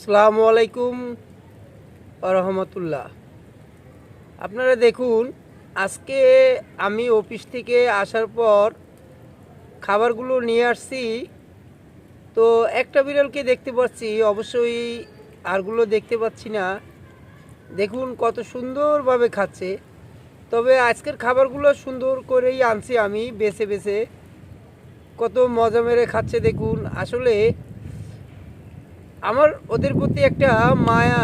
সালামু আলাইকুম রহমতুল্লাহ আপনারা দেখুন, আজকে আমি অফিস থেকে আসার পর খাবারগুলো নিয়ে আসছি। তো একটা বিড়ালকে দেখতে পাচ্ছি, অবশ্যই আরগুলো দেখতে পাচ্ছি না। দেখুন কত সুন্দরভাবে খাচ্ছে। তবে আজকের খাবারগুলো সুন্দর করেই আনছি আমি, বেছে বেছে। কত মজা মেরে খাচ্ছে দেখুন। আসলে আমার ওদের প্রতি একটা মায়া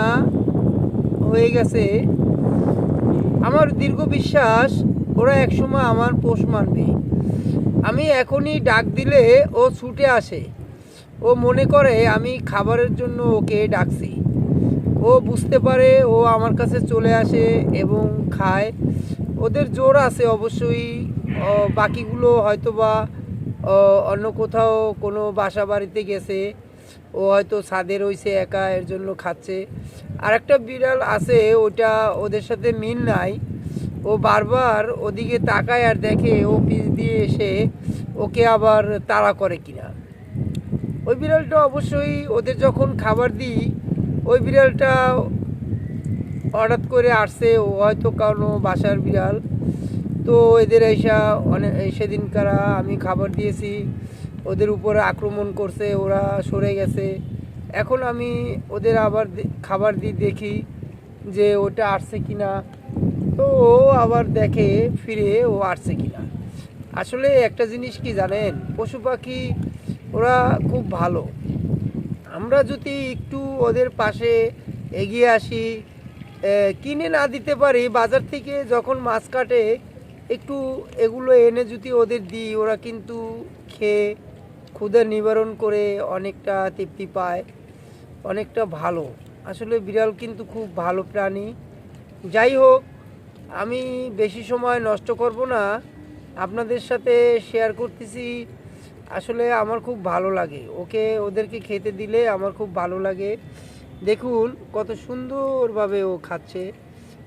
হয়ে গেছে। আমার দীর্ঘ বিশ্বাস, ওরা একসময় আমার পোষ মানবে। আমি এখনই ডাক দিলে ও ছুটে আসে। ও মনে করে আমি খাবারের জন্য ওকে ডাকছি। ও বুঝতে পারে ও আমার কাছে চলে আসে এবং খায়। ওদের জোর আছে অবশ্যই। বাকিগুলো হয়তোবা অন্য কোথাও কোনো বাসা বাড়িতে গেছে। ও হয়তো ছাদে রয়েছে একা এর জন্য খাচ্ছে। আর একটা বিড়াল আছে ওটা ওদের সাথে মিল নাই। ও বারবার ওদিকে তাকায় আর দেখে ও পিছ দিয়ে এসে ওকে আবার তাড়া করে কিনা। ওই বিড়ালটা অবশ্যই ওদের যখন খাবার দিই, ওই বিড়ালটা হঠাৎ করে আসছে, ও হয়তো কারও বাসার বিড়াল। তো এদের এসা অনেক সেদিনকারা আমি খাবার দিয়েছি। ওদের উপরে আক্রমণ করছে, ওরা সরে গেছে। এখন আমি ওদের আবার খাবার দিই দেখি যে ওটা আসছে কিনা। তো ও আবার দেখে, ফিরে ও আসছে কিনা। আসলে একটা জিনিস কি জানেন, পশু পাখি, ওরা খুব ভালো। আমরা যদি একটু ওদের পাশে এগিয়ে আসি কিনে না দিতে পারি, বাজার থেকে যখন মাছ কাটে একটু এগুলো এনে যদি ওদের দিই, ওরা কিন্তু খেয়ে ক্ষুধা নিবারণ করে অনেকটা তৃপ্তি পায়, অনেকটা ভালো। আসলে বিড়াল কিন্তু খুব ভালো প্রাণী। যাই হোক, আমি বেশি সময় নষ্ট করব না। আপনাদের সাথে শেয়ার করতেছি। আসলে আমার খুব ভালো লাগে। ওকে, ওদেরকে খেতে দিলে আমার খুব ভালো লাগে। দেখুন, কত সুন্দরভাবে ও খাচ্ছে।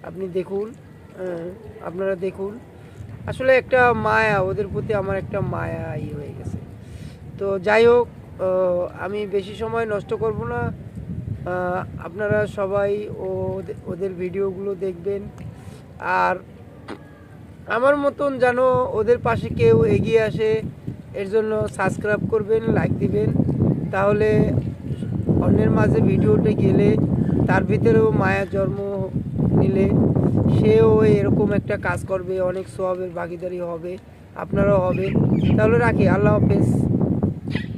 আপনি দেখুন আপনারা দেখুন। আসলে একটা মায়া, ওদের প্রতি আমার একটা মায়া ই হয়ে গেছে। তো যাই হোক আমি বেশি সময় নষ্ট করব না। আপনারা সবাই ও- ওদের ভিডিওগুলো দেখবেন। আর আমার মতন যেন ওদের পাশে কেউ এগিয়ে আসে, এর জন্য সাবস্ক্রাইব করবেন, লাইক দিবেন। তাহলে অন্যের মাঝে ভিডিওটা গেলে তার ভিতরেও মায়া জন্ম নিলে সেও এরকম একটা কাজ করবে, অনেক সোয়াবের ভাগিদারি হবে, আপনারাও হবে। তাহলে রাখি, আল্লাহ হাফেজ।